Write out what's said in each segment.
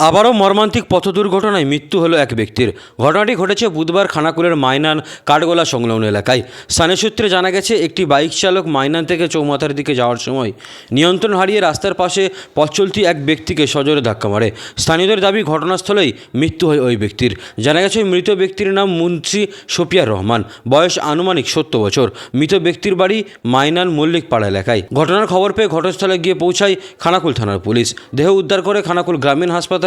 আবারও মর্মান্তিক পথ দুর্ঘটনায় মৃত্যু হলো এক ব্যক্তির। ঘটনাটি ঘটেছে বুধবার খানাকুলের মাইনান কাঠগোলা সংলগ্ন এলাকায়। স্থানীয় সূত্রে জানা গেছে, একটি বাইক চালক মাইনান থেকে চৌমাথার দিকে যাওয়ার সময় নিয়ন্ত্রণ হারিয়ে রাস্তার পাশে পথ এক ব্যক্তিকে সজোরে ধাক্কা মারে। স্থানীয়দের দাবি, ঘটনাস্থলেই মৃত্যু হয় ওই ব্যক্তির। জানা গেছে, মৃত ব্যক্তির নাম মুন্সি শফিয়ার রহমান। বয়স আনুমানিক সত্তর বছর। মৃত ব্যক্তির বাড়ি মাইনান মল্লিক পাড়া এলাকায়। ঘটনার খবর পেয়ে ঘটনাস্থলে গিয়ে পৌঁছায় খানাকুল থানার পুলিশ। দেহ উদ্ধার করে খানাকুল গ্রামীণ হাসপাতালে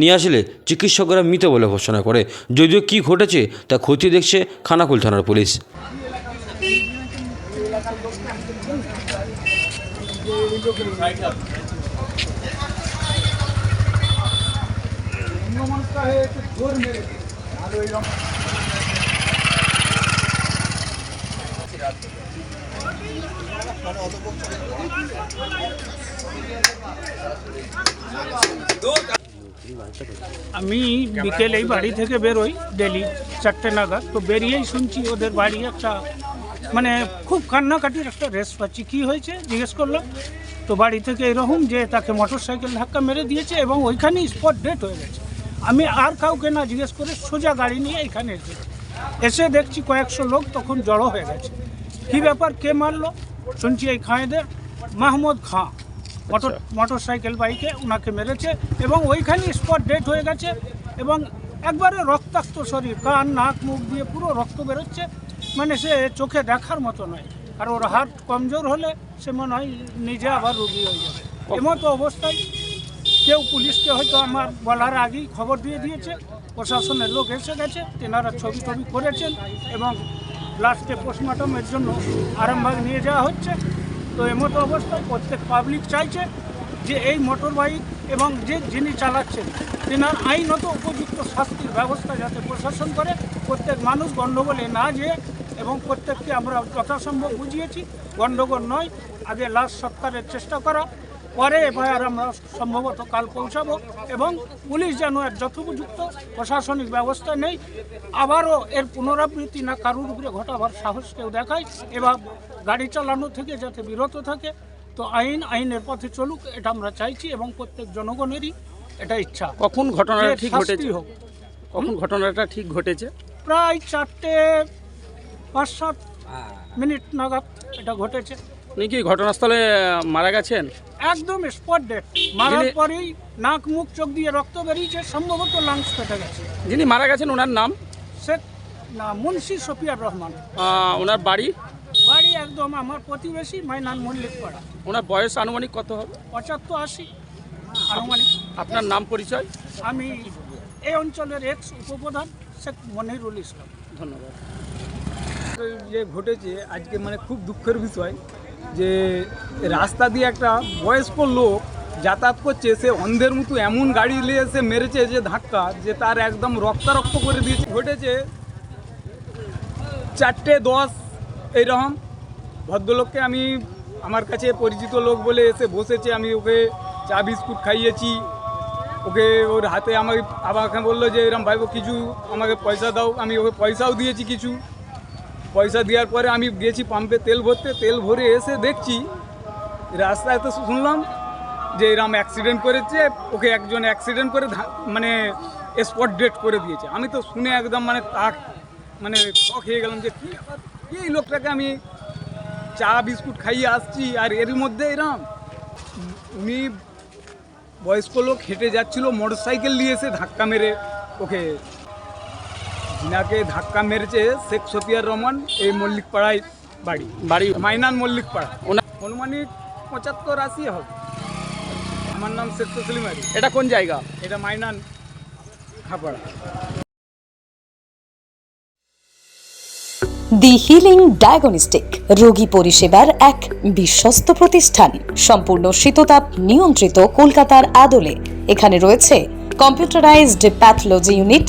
নিয়ে আসলে চিকিৎসকরা মৃত বলে ঘোষণা করে। যদিও কি ঘটেছে, তা খতিয়ে দেখছে খানাকুল থানার পুলিশ। আমি বিকেলেই বাড়ি থেকে বেরোই, ডেলি চারটে নাগাদ। তো বেরিয়েই শুনছি ওদের বাড়ি একটা মানে খুব কান্নাকাটির একটা রেস পাচ্ছি। কী হয়েছে? জিজ্ঞেস করলাম। তো বাড়ি থেকে এরকম যে তাকে মোটর সাইকেল ধাক্কা মেরে দিয়েছে এবং ওইখানেই স্পট ডেট হয়ে গেছে। আমি আর কাউকে না জিজ্ঞেস করে সোজা গাড়ি নিয়ে এখানে এসেছি। এসে দেখছি কয়েকশো লোক তখন জড়ো হয়ে গেছে। কী ব্যাপার? কে মারলো? শুনছি এই খাঁয়েদের Mahmud Khan. Motor motor cycle বাইকে ওনাকে মেরেছে এবং ওইখানে স্পট ডেট হয়ে গেছে এবং একবারে রক্তাক্ত শরীর কান নাক মুখ দিয়ে পুরো রক্ত বেরোচ্ছে। মানে সে চোখে দেখার মতো নয়। আর ওর হার্ট কমজোর হলে সে মনে হয় নিজে আবার রুগী হয়ে যাবে। এমতো অবস্থায় কেউ পুলিশকে হয়তো আমার বলার আগেই খবর দিয়ে দিয়েছে। প্রশাসনের লোক এসে গেছে তেনারা ছবি টবি করেছেন এবং লাস্টে পোস্টমর্টমের জন্য আরামবাগ নিয়ে যাওয়া হচ্ছে। তো এমতো অবস্থায় প্রত্যেক পাবলিক চাইছে যে এই মোটর বাইক এবং যে যিনি চালাচ্ছেন, তেনার আইনত উপযুক্ত শাস্তির ব্যবস্থা যাতে প্রশাসন করে, প্রত্যেক মানুষ গণ্ডগোলে না যেয়ে এবং প্রত্যেককে আমরা যথাসম্ভব বুঝিয়েছি, গণ্ডগোল নয়, আগে লাশ সৎকারের চেষ্টা করা। পরে এফআইআর আমরা সম্ভবত কাল পৌঁছাবো এবং পুলিশ যেন এর যথোপযুক্ত প্রশাসনিক ব্যবস্থা নেই আবারও এর পুনরাবৃত্তি না কারুর উপরে ঘটাবার সাহস কেউ দেখায় এবার গাড়ি চালানো থেকে যাতে বিরত থাকে তো আইন আইনের পথে চলুক এটা আমরা চাইছি এবং প্রত্যেক জনগণেরই এটা ইচ্ছা। কখন ঘটনাটা ঠিক ঘটেছে? হোক। কখন ঘটনাটা ঠিক ঘটেছে? প্রায় চারটে পাঁচ সাত মিনিট নাগাদ এটা ঘটেছে। উনি কি ঘটনাস্থলে মারা গেছেন? একদম স্পট ডেট মারার পরেই নাক মুখ চোখ দিয়ে রক্ত বেরিয়েছে সম্ভবত লাংস ফেটে গেছে। যিনি মারা গেছেন ওনার নাম? শেখ না মুন্সি শফিয়ার রহমান। ওনার বাড়ি? বাড়ি একদম আমার প্রতিবেশী মাইনান মল্লিক পাড়া ওনার বয়স আনুমানিক কত হবে? পঁচাত্তর আশি। আনুমানিক। আপনার নাম পরিচয়? আমি এই অঞ্চলের এক্স উপপ্রধান শেখ মনিরুল ইসলাম। ধন্যবাদ। যে ঘটেছে আজকে মানে খুব দুঃখের বিষয়। যে রাস্তা দিয়ে একটা বয়স্ক লোক যাতায়াত করছে, সে অন্ধের মতো এমন গাড়ি নিয়ে এসে মেরেছে যে ধাক্কা, যে তার একদম রক্তারক্ত করে দিয়েছে। ঘটেছে চারটে দশ, এইরকম। ভদ্রলোককে আমি আমার কাছে পরিচিত লোক বলে এসে বসেছে, আমি ওকে চা বিস্কুট খাইয়েছি। ওকে ওর হাতে আমাকে আমাকে বলল যে, এরকম ভাইবো কিছু আমাকে পয়সা দাও, আমি ওকে পয়সাও দিয়েছি কিছু। পয়সা দেওয়ার পরে আমি গেছি পাম্পে তেল ভরতে, তেল ভরে এসে দেখছি, রাস্তায় তো শুনলাম যে এরকম অ্যাক্সিডেন্ট করেছে, ওকে একজন অ্যাক্সিডেন্ট করে মানে স্পট ডেট করে দিয়েছে। আমি তো শুনে একদম মানে তাক মানে শখ হয়ে গেলাম যে কী এই লোকটাকে আমি চা, বিস্কুট খাইয়ে আসছি, আর এর মধ্যে এরম উনি বয়স্ক লোক হেঁটে যাচ্ছিল মোটর সাইকেল নিয়ে এসে ধাক্কা মেরে ওকে যিনাকে ধাক্কা মেরেছে শেখ সফিয়ার রহমান এই মল্লিকপাড়ায় বাড়ি। বাড়ি। মাইনান মল্লিকপাড়া। ওনার অনুমানিক পঁচাত্তর আশি হবে। আমার নাম শেখ তসলিম আলী। এটা কোন জায়গা? এটা মাইনান খাপাড়া। দি হিলিং ডায়াগনস্টিক রোগী পরিষেবার এক বিশ্বস্ত প্রতিষ্ঠান। সম্পূর্ণ শীততাপ নিয়ন্ত্রিত কলকাতার আদলে। এখানে রয়েছে computerised pathology unit